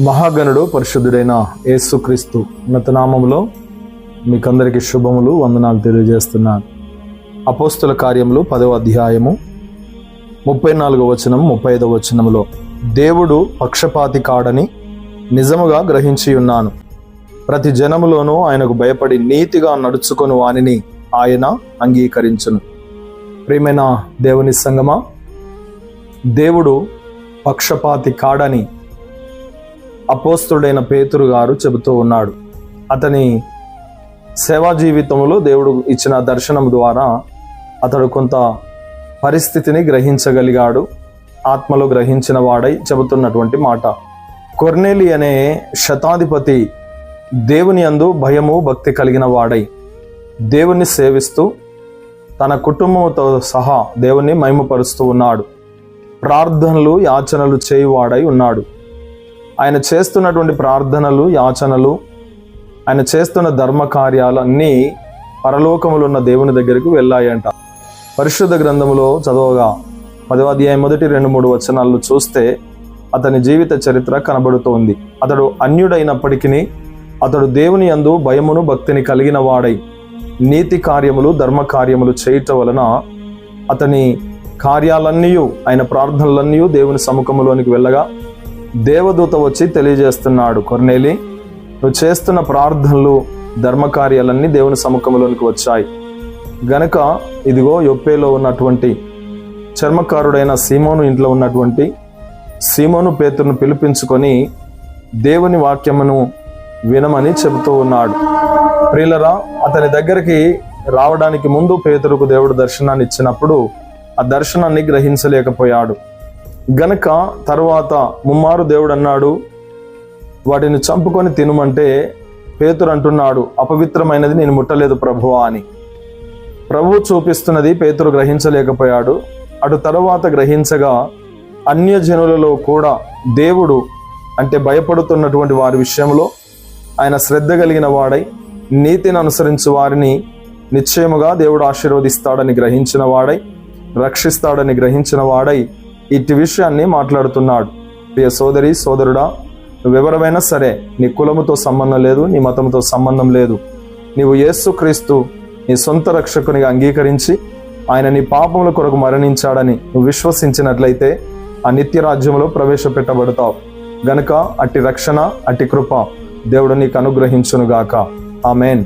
మహాగణుడు పరిశుద్ధుడైన యేసుక్రీస్తు ఉన్నత నామములో మీకందరికీ శుభములు వందనాలు తెలియజేస్తున్నాను. అపోస్తుల కార్యములు పదవ అధ్యాయము ముప్పై నాలుగో వచనం ముప్పై ఐదవ వచనములో దేవుడు పక్షపాతి కాడని నిజముగా గ్రహించి ఉన్నాను. ప్రతి జనములోనూ ఆయనకు భయపడి నీతిగా నడుచుకొని వానిని ఆయన అంగీకరించును. ప్రియమైన దేవుని సంగమా దేవుడు పక్షపాతి కాడని అపోస్తుడైన పేతురు గారు చెబుతూ ఉన్నాడు. అతని సేవా జీవితంలో దేవుడు ఇచ్చిన దర్శనం ద్వారా అతడు కొంత పరిస్థితిని గ్రహించగలిగాడు. ఆత్మలో గ్రహించిన వాడై చెబుతున్నటువంటి మాట. కొర్నేలి అనే శతాధిపతి దేవుని అందు భయము భక్తి కలిగిన వాడై దేవుణ్ణి సేవిస్తూ తన కుటుంబంతో సహా దేవుణ్ణి మహిమపరుస్తూ ఉన్నాడు. ప్రార్థనలు యాచనలు చేయువాడై ఉన్నాడు. ఆయన చేస్తున్నటువంటి ప్రార్థనలు యాచనలు ఆయన చేస్తున్న ధర్మ కార్యాలన్నీ పరలోకములు ఉన్న దేవుని దగ్గరికి వెళ్ళాయంట. పరిశుద్ధ గ్రంథములో చదవగా పదవాధ్యాయం మొదటి రెండు మూడు వచనాలు చూస్తే అతని జీవిత చరిత్ర కనబడుతోంది. అతడు అన్యుడైనప్పటికీ అతడు దేవుని యందు భయమును భక్తిని కలిగిన వాడై నీతి కార్యములు ధర్మ కార్యములు చేయటం వలన అతని కార్యాలన్నీ ఆయన ప్రార్థనలన్నీ దేవుని సముఖములోనికి వెళ్ళగా దేవదూత వచ్చి తెలియజేస్తున్నాడు కొర్నేలి. నువ్వు చేస్తున్న ప్రార్థనలు ధర్మకార్యాలన్నీ దేవుని సముఖంలోనికి వచ్చాయి. గనక ఇదిగో యొప్పేలో ఉన్నటువంటి చర్మకారుడైన సీమోను ఇంట్లో ఉన్నటువంటి సీమోను పేతురును పిలిపించుకొని దేవుని వాక్యమును వినమని చెబుతూ ఉన్నాడు. ప్రియులరా అతని దగ్గరికి రావడానికి ముందు పేతురుకు దేవుడు దర్శనాన్ని ఇచ్చినప్పుడు ఆ దర్శనాన్ని గ్రహించలేకపోయాడు. గనక తరువాత ముమ్మారు దేవుడు అన్నాడు వాటిని చంపుకొని తినమంటే పేతురు అంటున్నాడు అపవిత్రమైనది నేను ముట్టలేదు ప్రభువా అని. ప్రభు చూపిస్తున్నది పేతురు గ్రహించలేకపోయాడు. అటు తరువాత గ్రహించగా అన్యజనులలో కూడా దేవుడు అంటే భయపడుతున్నటువంటి వారి విషయంలో ఆయన శ్రద్ధ కలిగిన వాడై నీతిని అనుసరించు వారిని నిశ్చయముగా దేవుడు ఆశీర్వదిస్తాడని గ్రహించిన వాడై రక్షిస్తాడని గ్రహించిన వాడై ఇట్టి విషయాన్ని మాట్లాడుతున్నాడు. ప్రియ సోదరి సోదరుడా నువ్వెవరమైనా సరే నీ కులముతో సంబంధం లేదు నీ మతంతో సంబంధం లేదు. నీవు యేసుక్రీస్తు నీ సొంత రక్షకునిగా అంగీకరించి ఆయన నీ పాపముల కొరకు మరణించాడని నువ్వు విశ్వసించినట్లయితే ఆ నిత్య రాజ్యంలో ప్రవేశపెట్టబడతావు. గనుక అట్టి రక్షణ అట్టి కృప దేవుడు నీకు అనుగ్రహించునుగాక. ఆమెన్.